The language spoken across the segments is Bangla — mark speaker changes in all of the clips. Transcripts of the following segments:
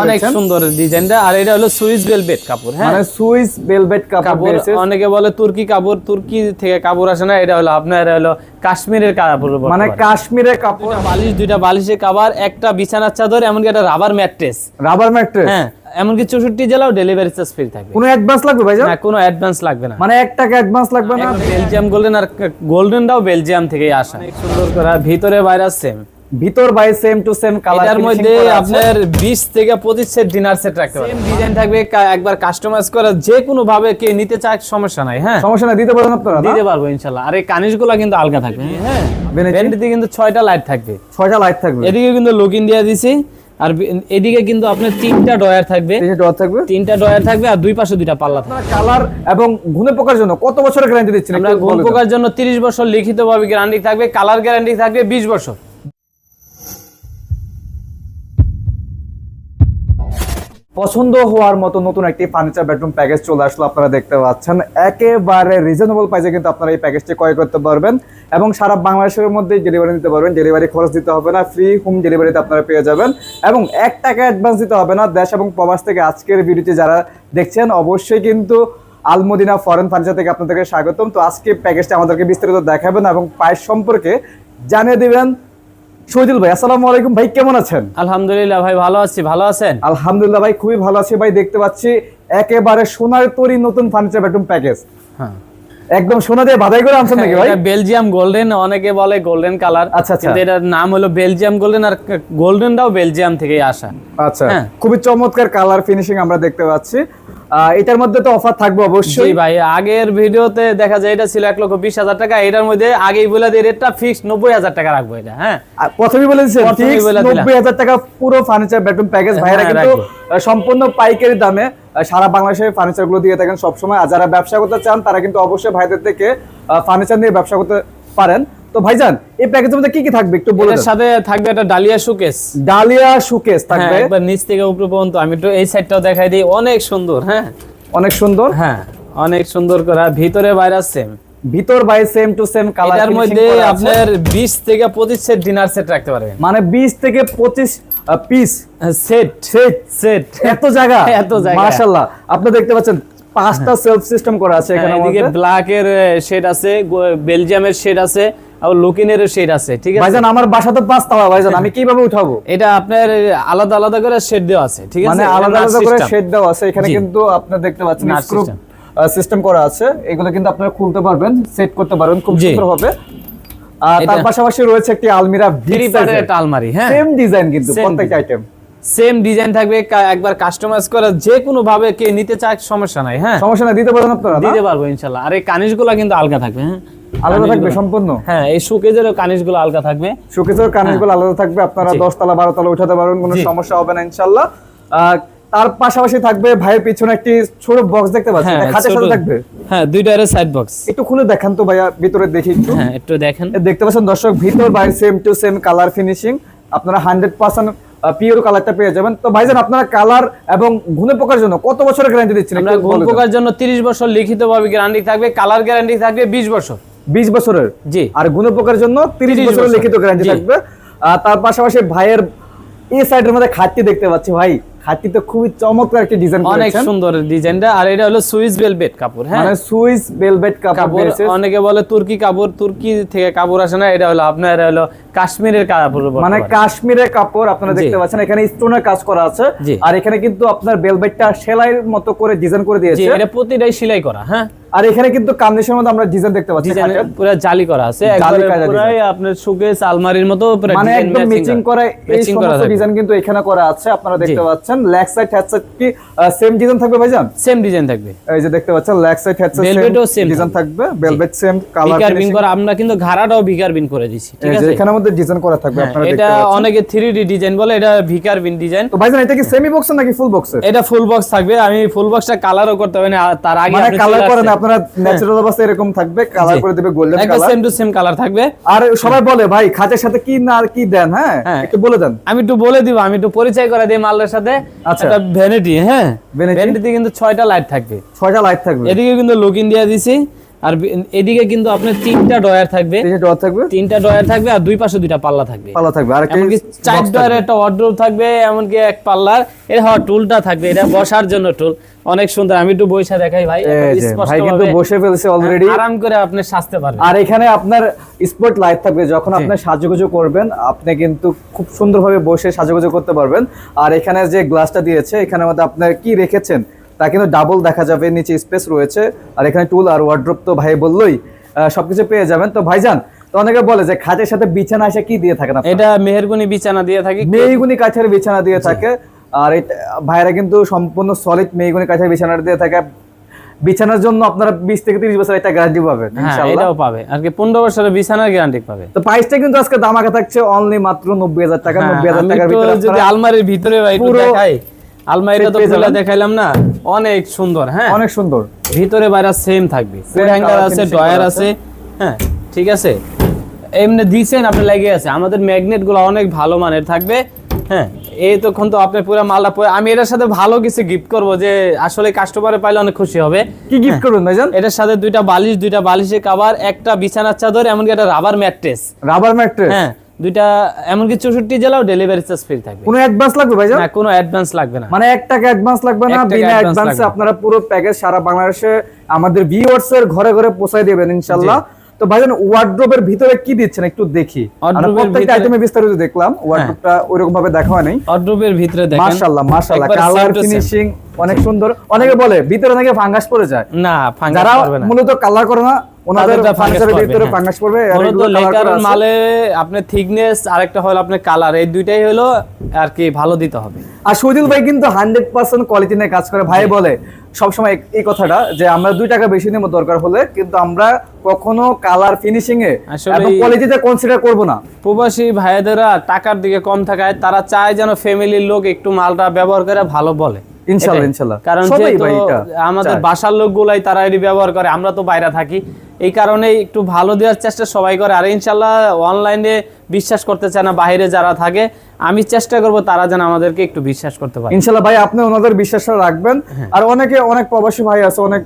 Speaker 1: অনেক সুন্দর ডিজাইনটা। আর এটা হলো সুইস ভেলভেট কাপড় হ্যাঁ?
Speaker 2: মানে সুইস ভেলভেট কাপড়
Speaker 1: অনেকে বলে তুর্কি কাপড় তুর্কি থেকে কাপড় আসে না এটা হলো আপনার হলো কাশ্মীরের কাপড়
Speaker 2: মানে কাশ্মীরের কাপড়।
Speaker 1: বালিশ দুইটা বালিশের কাভার একটা বিছানার চাদর এমনকি একটা রাবার ম্যাট্রেস
Speaker 2: রাবার ম্যাট্রেস
Speaker 1: হ্যাঁ এমনকি চৌষট্টি জেলাও ডেলিভারি চার্জ ফ্রি থাকবে
Speaker 2: কোনো অ্যাডভান্স লাগবে ভাইজান?
Speaker 1: না কোনো অ্যাডভান্স লাগবে না।
Speaker 2: মানে এক টাকা অ্যাডভান্স লাগবে না?
Speaker 1: বেলজিয়াম গোল্ডেন আর গোল্ডেনটাও বেলজিয়াম থেকেই আসা। অনেক সুন্দর করা ভিতরে বাইরে সেম
Speaker 2: ভিতর by same to same colour
Speaker 1: এটার মধ্যে আপনার 20 থেকে 25 সেট ডিনার সেট রাখতে পারেন। ডিজাইন থাকবে একবার কাস্টমাইজ করা যে কোনো ভাবে কে নিতে চায় সমস্যা নাই হ্যাঁ?
Speaker 2: সমস্যা না দিতে পারেন আপনারা
Speaker 1: দিতে পারব ইনশাআল্লাহ আর এই কানিশগুলো কিন্তু আলগা থাকবে হ্যাঁ?
Speaker 2: বেনেচি?
Speaker 1: ভ্যানিটিতে কিন্তু ছয়টা লাইট থাকবে।
Speaker 2: ছয়টা লাইট থাকবে।
Speaker 1: এদিকে কিন্তু লুকিং দিয়ে দিছি আর এদিকে কিন্তু আপনার তিনটা ডয়ার থাকবে।
Speaker 2: তিনটে ডোর থাকবে।
Speaker 1: তিনটা ডয়ার থাকবে আর দুই পাশে দুইটা পাল্লা থাকবে।
Speaker 2: কালার এবং ঘুনে পোকার জন্য কত বছরের গ্যারান্টি দিচ্ছেন
Speaker 1: আমরা
Speaker 2: দেন।
Speaker 1: পোকার জন্য 30 বছর লিখিতভাবে গ্যারান্টি থাকবে কালার গ্যারান্টি থাকবে 20 বছর।
Speaker 2: পছন্দ হওয়ার মতো নতুন একটি ফার্নিচার বেডরুম প্যাকেজ চলে আসলো, আপনারা দেখতে পাচ্ছেন। একেবারে রিজনেবল প্রাইসে কিন্তু আপনারা এই প্যাকেজটি ক্রয় করতে পারবেন এবং সারা বাংলাদেশের মধ্যে ডেলিভারি দিতে পারবেন। ডেলিভারি খরচ দিতে হবে না ফ্রি হোম ডেলিভারিতে আপনারা পেয়ে যাবেন এবং এক টাকা অ্যাডভান্স দিতে হবে না, দেশ এবং প্রবাস থেকে আজকের ভিডিওটি যারা দেখছেন, অবশ্যই কিন্তু আলমদিনা ফরেন ফার্নিচার থেকে আপনাদেরকে স্বাগতম। তো আজকে প্যাকেজটা আমাদেরকে বিস্তারিত দেখাবেন এবং প্রাইস সম্পর্কে জানিয়ে দিবেন। শহীদুল ভাই আসসালামু আলাইকুম। ভাই কেমন আছেন?
Speaker 1: আলহামদুলিল্লাহ ভাই ভালো আছি। ভালো আছেন?
Speaker 2: আলহামদুলিল্লাহ ভাই খুবই ভালো আছি। ভাই দেখতে পাচ্ছি একেবারে সোনার তৈরি নতুন ফার্নিচার বেডরুম প্যাকেজ
Speaker 1: হ্যাঁ।
Speaker 2: একদম সোনা দিয়ে বাধাই করে আনছেন নাকি ভাই?
Speaker 1: বেলজিয়াম গোল্ডেন অনেকে বলে গোল্ডেন কালার
Speaker 2: আচ্ছা, আচ্ছা।
Speaker 1: এটার নাম হলো বেলজিয়াম গোল্ডেন আর গোল্ডেনটাও বেলজিয়াম থেকেই আসা।
Speaker 2: আচ্ছা।
Speaker 1: হ্যাঁ।
Speaker 2: খুবই চমৎকার কালার ফিনিশিং আমরা দেখতে পাচ্ছি। এটার মধ্যে তো অফার থাকবে অবশ্যই।
Speaker 1: ভাই আগের ভিডিওতে দেখা যায় এটা ছিল এক লক্ষ বিশ হাজার টাকা এটার মধ্যে আগেই বলে দিয়ে রেটটা ফিক্স নব্বই হাজার টাকা রাখব এটা হ্যাঁ।
Speaker 2: প্রথমেই
Speaker 1: বলে দিলাম।
Speaker 2: নব্বই হাজার টাকা পুরো ফার্নিচার বেডরুম প্যাকেজ ভাইরা
Speaker 1: হ্যাঁ,
Speaker 2: কিন্তু। সম্পূর্ণ পাইকারি দামে সারা বাংলাদেশের ফার্নিচারগুলো দিয়ে থাকেন সবসময়। আর যারা ব্যবসা করতে চান তারা কিন্তু অবশ্যই ভাইদের থেকে ফার্নিচার নিয়ে ব্যবসা করতে পারেন। তো ভাইজান এই প্যাকেজের মধ্যে কি কি থাকবে? একটু বলে
Speaker 1: সাথে থাকবে একটা ডালিয়া সুকেস
Speaker 2: ডালিয়া সুকেস
Speaker 1: হ্যাঁ
Speaker 2: থাকবে।
Speaker 1: একবার নিচ থেকে উপরে পর্যন্ত। আমি একটু এই সাইডটাও দেখাই দিই। অনেক সুন্দর হ্যাঁ?
Speaker 2: অনেক সুন্দর।
Speaker 1: হ্যাঁ অনেক সুন্দর করা। ভিতরে বাইরে সেম
Speaker 2: ভিতর by same to same colour
Speaker 1: এটার মধ্যে আপনার 20 থেকে 25 সেট ডিনার সেট রাখতে পারবেন।
Speaker 2: মানে 20 থেকে 25 পিস
Speaker 1: সেট
Speaker 2: সেট
Speaker 1: সেট
Speaker 2: এত জায়গা।
Speaker 1: এত জায়গা।
Speaker 2: মাশাআল্লাহ। আপনি দেখতে পাচ্ছেন পাঁচটা সেলফ সিস্টেম করা আছে এখানে
Speaker 1: এদিকে ব্ল্যাক এর শেড আছে বেলজিয়ামের শেড আছে। আর লুকিনের শেড আছে ঠিক আছে?
Speaker 2: ভাইজান আমার বাসা তো পাঁচ তালা ভাইজান আমি কীভাবে উঠাবো?
Speaker 1: এটা আপনার আলাদা আলাদা করে শেড দেওয়া আছে ঠিক আছে?
Speaker 2: মানে আলাদা আলাদা করে শেড দেওয়া আছে এখানে কিন্তু আপনি দেখতে পাচ্ছেন স্ক্রু সিস্টেম করা আছে। এগুলো কিন্তু আপনারা খুলতে পারবেন সেট করতে পারবেন খুব সুন্দর হবে আর তার পাশাপাশি রয়েছে একটি আলমিরা
Speaker 1: পার্টের একটা আলমারি হ্যাঁ।
Speaker 2: সেম ডিজাইন কিন্তু প্রত্যেকটা আইটেম
Speaker 1: সেম ডিজাইন থাকবে একবার কাস্টমাইজ করা যে কোনো ভাবে কে নিতে চায় সমস্যা নাই হ্যাঁ।
Speaker 2: সমস্যা না দিতে পারেন আপনারা
Speaker 1: দিতে পারব ইনশাল্লাহ। আর এই কানিশগুলো কিন্তু আলগা থাকবে হ্যাঁ।
Speaker 2: আলাদা থাকবে সম্পূর্ণ?
Speaker 1: হ্যাঁ এই শোকেজের কানিশগুলো আলগা থাকবে।
Speaker 2: শোকেসের কানেরগুলো আলাদা থাকবে আপনারা
Speaker 1: জি।
Speaker 2: দশ তলা বারো তলা উঠাতে পারবেন কোনো সমস্যা হবে না ইনশাল্লাহ আহ, তার পাশাপাশি থাকবে ভাইয়ের পিছনে একটি ছোট বক্স দেখতে পাচ্ছেন
Speaker 1: হ্যাঁ
Speaker 2: খাটের সাথে থাকবে?
Speaker 1: হ্যাঁ দুইটা সাইড বক্স
Speaker 2: একটু খুলে দেখান তো ভাইয়া ভিতরে দেখি একটু।
Speaker 1: হ্যাঁ একটু দেখেন।
Speaker 2: দেখতে পাচ্ছেন দর্শক ভিতর বাইরে same to same colour finishing আপনারা হান্ড্রেড পার্সেন্ট পিওর কালারটা পেয়ে যাবেন। তো ভাইজান আপনারা কালার এবং ঘুনে পোকার জন্য কত বছরের গ্যারান্টি দিচ্ছেন
Speaker 1: আমরা গোল পোকার জন্য 30 বছর লিখিতভাবে গ্যারান্টি থাকবে কালার গ্যারান্টি থাকবে 20 বছর।
Speaker 2: বিশ বছরের।
Speaker 1: জি।
Speaker 2: আর গুণপোকার জন্য তিরিশ বছরের লিখিত গ্যারান্টি থাকবে। আর তার পাশাপাশি ভাইয়ের এই সাইডের মধ্যে খাটটি দেখতে পাচ্ছি ভাই। খাতি তো খুবই চমৎকার একটি ডিজাইন
Speaker 1: অনেক সুন্দর ডিজাইনটা আর এটা হলো সুইস কাপড় হ্যাঁ?
Speaker 2: মানে সুইস কাপড়
Speaker 1: অনেকে বলে তুর্কি কাপড় তুর্কি থেকে কাপড় আসে না। এটা হলো আপনার হলো কাশ্মীরের কাপড়
Speaker 2: মানে কাশ্মীরের কাপড় আপনারা দেখতে পাচ্ছেন এখানে স্টোনের কাজ করা আছে। আর এখানে কিন্তু আপনার বেলভেটটা সেলাইয়ের মতো করে ডিজাইন করে দিয়েছে।
Speaker 1: এটা প্রতিটাই সেলাই করা হ্যাঁ?
Speaker 2: আর এখানে কিন্তু কামদেশের মধ্যে আমরা ডিজাইন দেখতে পাচ্ছি
Speaker 1: পুরো জালি করা আছে পুরাই আপনার শোকেস আলমারির মতো
Speaker 2: মানে একদম ম্যাচিং করা। এই সমস্ত ডিজাইন কিন্তু এখানে করা আছে আপনারা দেখতে পাচ্ছেন। লেগ সাইড হেড সাইড কি সেম ডিজাইন থাকবে ভাইজান?
Speaker 1: সেম ডিজাইন থাকবে।
Speaker 2: এই যে দেখতে পাচ্ছেন leg side head side
Speaker 1: Velvet
Speaker 2: same design থাকবে। ভেলভেট সেম কালার
Speaker 1: করা আমরা কিন্তু ঘাড়াটাও বিকার বিন করে দিছি ঠিক আছে?
Speaker 2: এখানের মধ্যে ডিজাইন করা থাকবে
Speaker 1: হ্যাঁ,
Speaker 2: আপনারা
Speaker 1: এটা অনেকে 3D ডিজাইন বলে এটা ভিকার বিন ডিজাইন
Speaker 2: তো ভাইজান এটা কি সেমি বক্সের নাকি ফুল বক্সের
Speaker 1: এটা ফুল বক্স থাকবে আমি ফুল বক্সটা কালারও করতে হবে না তার আগে
Speaker 2: মানে কালার করেন আপনারা ন্যাচারাল অবস্থায় এরকম থাকবে কালার করে দিবে গোল্ডেন
Speaker 1: একদম সেম টু সেম কালার থাকবে।
Speaker 2: আর সবাই বলে ভাই খাটের সাথে কি না আর কি দেন হ্যাঁ?
Speaker 1: হ্যাঁ।
Speaker 2: একটু বলে দেন।
Speaker 1: আমি একটু বলে দিব আমি একটু পরিচয় করে দিই মালের সাথে।
Speaker 2: আচ্ছা।
Speaker 1: এটা ভ্যানিটি হ্যাঁ? ভ্যানিটিতে কিন্তু ছয়টা লাইট থাকবে।
Speaker 2: ছয়টা লাইট থাকবে।
Speaker 1: এদিকে কিন্তু লুকিং দিয়ে দিছি। আর এদিকে কিন্তু আপনার তিনটা ডয়ার থাকবে।
Speaker 2: তিনটে ডোর থাকবে?
Speaker 1: তিনটা ডয়ার থাকবে আর দুই পাশে দুইটা পাল্লা থাকবে।
Speaker 2: পাল্লা থাকবে। আর
Speaker 1: এমনকি চার ডয়ারের একটা ওয়ার্ড্রোব থাকবে এমনকি এক পাল্লার। এর হওয়া টুলটা থাকবে এটা বসার জন্য টুল অনেক সুন্দর। আমি একটু বইসা দেখাই ভাই
Speaker 2: ভাই কিন্তু বসে ফেলছে অলরেডি
Speaker 1: আরাম করে আপনি সাজতে পারবেন।
Speaker 2: আর এখানে আপনার স্পট লাইট থাকবে যখন আপনি সাজুগুজু করবেন আপনি কিন্তু খুব সুন্দরভাবে বসে সাজুগুজু করতে পারবেন। আর এখানে যে গ্লাসটা দিয়েছে এখানে মধ্যে আপনার কি রেখেছেন? তা কিন্তু ডাবল দেখা যাবে নিচে স্পেস রয়েছে। আর এখানে টুল আর ওয়ার্ড্রোপ তো ভাই বললোই সবকিছু পেয়ে যাবেন। তো ভাইজান তো অনেকে বলে যে খাটের সাথে বিছানা এসে কি দিয়ে থাকেন আপনারা?
Speaker 1: এটা মেহেরগুনি বিছানা দিয়ে থাকি।
Speaker 2: মেহগুনি কাঠের বিছানা দিয়ে থাকে। আর এটা ভাইরা কিন্তু সম্পূর্ণ সলিড কাঠের বিছানা দিয়ে থাকে। বিছানার জন্য আপনারা বিশ থেকে তিরিশ বছর একটা গ্যারান্টি পাবেন
Speaker 1: হ্যাঁ
Speaker 2: ইনশাআল্লাহ।
Speaker 1: এটাও পাবে। আর কি পনেরো বছরের বিছানার গ্যারান্টি পাবে।
Speaker 2: তো প্রাইসটা কিন্তু আজকে দামাকা থাকছে অনলি মাত্র নব্বই হাজার টাকা
Speaker 1: হ্যাঁ,
Speaker 2: নব্বই হাজার টাকার ভিতরে
Speaker 1: যদি আলমারির ভিতরে ভাই একটু
Speaker 2: পুরো
Speaker 1: দেখাই। আলমারিটা তো খুলে দেখাইলাম না? অনেক সুন্দর হ্যাঁ?
Speaker 2: অনেক সুন্দর।
Speaker 1: ভিতরে বাইরে সেম থাকবে। হ্যাঙ্গার আছে ডয়ার আছে হ্যাঁ ঠিক আছে? এমনি দিছেন আপনি আছে। আমাদের ম্যাগনেটগুলো অনেক ভালো মানের থাকবে হ্যাঁ? এই তখন তো আপনি পুরো মালটা পুরো আমি এটার সাথে ভালো কিছু গিফট করব যে আসলে কাস্টমারে পাইলে অনেক খুশি হবে।
Speaker 2: কি গিফট করবেন ভাইজান?
Speaker 1: এটার সাথে দুইটা বালিশ দুইটা বালিশের কাভার একটা বিছানার চাদর এমনকি একটা রাবার ম্যাট্রেস
Speaker 2: রাবার ম্যাট্রেস
Speaker 1: হ্যাঁ দুইটা এমনকি চৌষট্টি জেলাও ডেলিভারি চার্জ ফ্রি থাকবে।
Speaker 2: কোনো অ্যাডভান্স লাগবে ভাইজান?
Speaker 1: না কোনো অ্যাডভান্স লাগবে না।
Speaker 2: মানে এক টাকা অ্যাডভান্স লাগবে না বিনা অ্যাডভান্সে আপনারা পুরো প্যাকেজ সারা বাংলাদেশে আমাদের ভিউয়ার্স এর ঘরে ঘরে পৌঁছায় দেবেন ইনশাআল্লাহ। তো ভাইজান ওয়ার্ড্রোবের ভিতরে কি দিচ্ছেন একটু দেখি?
Speaker 1: এর
Speaker 2: প্রত্যেকটা আইটেমে বিস্তারিত দেখলাম ওয়ার্ড্রোবটা ওইরকম ভাবে দেখা হয় নাই।
Speaker 1: অড্রোবের ভিতরে দেখেন।
Speaker 2: মাশাআল্লাহ মাশাআল্লাহ কালার। ফিনিশিং অনেক সুন্দর। অনেকে বলে ভিতরে নাকি ফাঙ্গাস পড়ে যায়?
Speaker 1: না ফাঙ্গাস করবে না।
Speaker 2: মূলত কালার করে না ওনাদের ফার্নিচারের ভিতরে
Speaker 1: হ্যাঁ।
Speaker 2: ফাঙ্গাস পড়বে আর
Speaker 1: মূলত লেকার মালে আপনার থিকনেস আরেকটা হলো আপনার কালার এই দুইটাই হলো আর কি ভালো দিতে হবে।
Speaker 2: আর শহীদুল ভাই কিন্তু হান্ড্রেড পার্সেন্ট কোয়ালিটি নিয়ে কাজ করে। ভাই বলে সবসময় এই- কথাটা যে আমরা দুই টাকা বেশি নেব দরকার হলে কিন্তু আমরা কখনো কালার ফিনিশিং এ এবং কোয়ালিটিতে কনসিডার করব না।
Speaker 1: প্রবাসী ভাইদেরা টাকার দিকে কম থাকায় তারা চায় যেন ফ্যামিলির লোক একটু মালটা ব্যবহার করে ভালো বলে।
Speaker 2: ইনশাল্লাহ,
Speaker 1: এটাই। কারণ
Speaker 2: ভাই
Speaker 1: আমাদের
Speaker 2: চায়।
Speaker 1: বাসার লোকগুলাই তারা এটি ব্যবহার করে আমরা তো বাইরে থাকি। এই কারণে একটু ভালো দেওয়ার চেষ্টা সবাই করে। আর ইনশাল্লাহ অনলাইনে বিশ্বাস করতে চায় না বাইরে যারা থাকে আমি চেষ্টা করব তারা যেন আমাদেরকে একটু বিশ্বাস করতে পারে।
Speaker 2: ইনশাল্লাহ ভাই আপনি ওনাদের বিশ্বাসটা রাখবেন।
Speaker 1: হ্যাঁ।
Speaker 2: আর অনেকে অনেক প্রবাসী ভাই আছে অনেক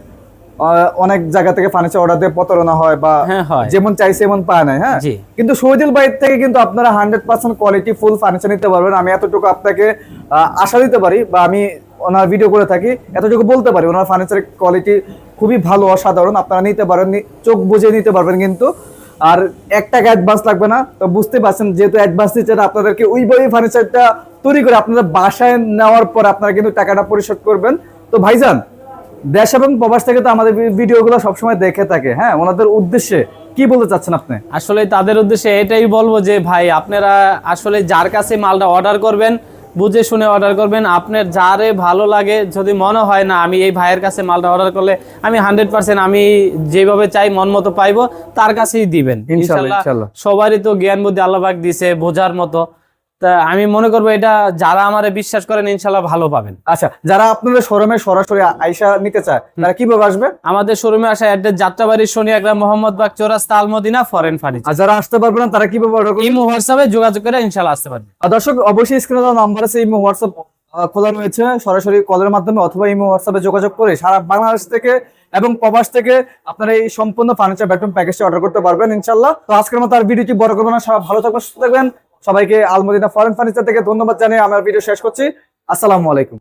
Speaker 2: অনেক জায়গা থেকে ফার্নিচার অর্ডার দিয়ে প্রতারণা হয় বা
Speaker 1: হ্যাঁ,
Speaker 2: যেমন চাইছে এমন পায় না হ্যাঁ? কিন্তু শহীদুল ভাই থেকে কিন্তু আপনারা hundred percent quality full furniture নিতে পারবেন। আমি এতটুকু আপনাকে আশা দিতে পারি বা আমি ওনার ভিডিও করে থাকি এতটুকু বলতে পারি। ওনার ফার্নিচারের কোয়ালিটি খুবই ভালো অসাধারণ। আপনারা নিতে পারেন চোখ বুঝে নিতে পারবেন কিন্তু। আর এক টাকা অ্যাডভান্স লাগবে না। তো বুঝতে পারছেন, যেহেতু অ্যাডভান্স দিচ্ছেন আপনাদেরকে ওইভাবে ফার্নিচারটা তৈরি করে আপনাদের বাসায় নেওয়ার পর আপনারা কিন্তু টাকাটা পরিশোধ করবেন। তো ভাইজান, দেশ এবং প্রবাস থেকে তো আমাদের ভিডিওগুলো সবসময় দেখে থাকে হ্যাঁ? ওনাদের উদ্দেশ্যে কি বলতে চাচ্ছেন আপনি?
Speaker 1: আসলে তাদের উদ্দেশ্যে এটাই বলব যে, ভাই, আপনারা আসলে যার কাছে মালটা অর্ডার করবেন বুঝে শুনে অর্ডার করবেন। আপনার যারে ভালো লাগে যদি মনে হয় না আমি এই ভাইয়ের কাছে মালটা অর্ডার করলে আমি হান্ড্রেড পার্সেন্ট আমি যেভাবে চাই মন মতো পাইবো তার কাছেই দিবেন।
Speaker 2: ইনশাল্লাহ।
Speaker 1: সবারই তো জ্ঞান বুদ্ধি আল্লাহবাক দিছে বোঝার মতো। তা আমি মনে করব এটা যারা আমারে বিশ্বাস করেন ইনশাল্লাহ ভালো পাবেন।
Speaker 2: আচ্ছা যারা আপনাদের শোরুমে সরাসরি আইসা নিতে চায় তারা কীভাবে আসবে?
Speaker 1: আমাদের শোরুমে আসা অ্যাড্রেস যাত্রাবাড়ি সোনিয়াগ্রাম মোহাম্মদ বাগ চৌরাস্তা আলমদিনা ফরেন ফার্নিচার
Speaker 2: আর যারা আসতে পারবে না তারা কীভাবে অর্ডার করবে?
Speaker 1: ইমো হোয়াটসঅ্যাপে যোগাযোগ করে ইনশাল্লাহ আসতে পারবে।
Speaker 2: আর দর্শক অবশ্যই স্ক্রিনে দেওয়া নাম্বার আছে ইমো হোয়াটসঅ্যাপ খোলা রয়েছে। সরাসরি কলের মাধ্যমে অথবা ইমো হোয়াটসঅ্যাপে যোগাযোগ করে সারা বাংলাদেশ থেকে এবং প্রবাস থেকে আপনারা এই সম্পূর্ণ ফার্নিচার বেডরুম প্যাকেজটি অর্ডার করতে পারবেন ইনশাল্লাহ। তো আজকের মতো আর ভিডিওটি বড় করব না। সবাই ভালো থাকবেন সুস্থ থাকবেন। সবাইকে আলমদিনা ফরেন ফার্নিচার থেকে ধন্যবাদ জানিয়ে আমার ভিডিও শেষ করছি। আসসালামু আলাইকুম।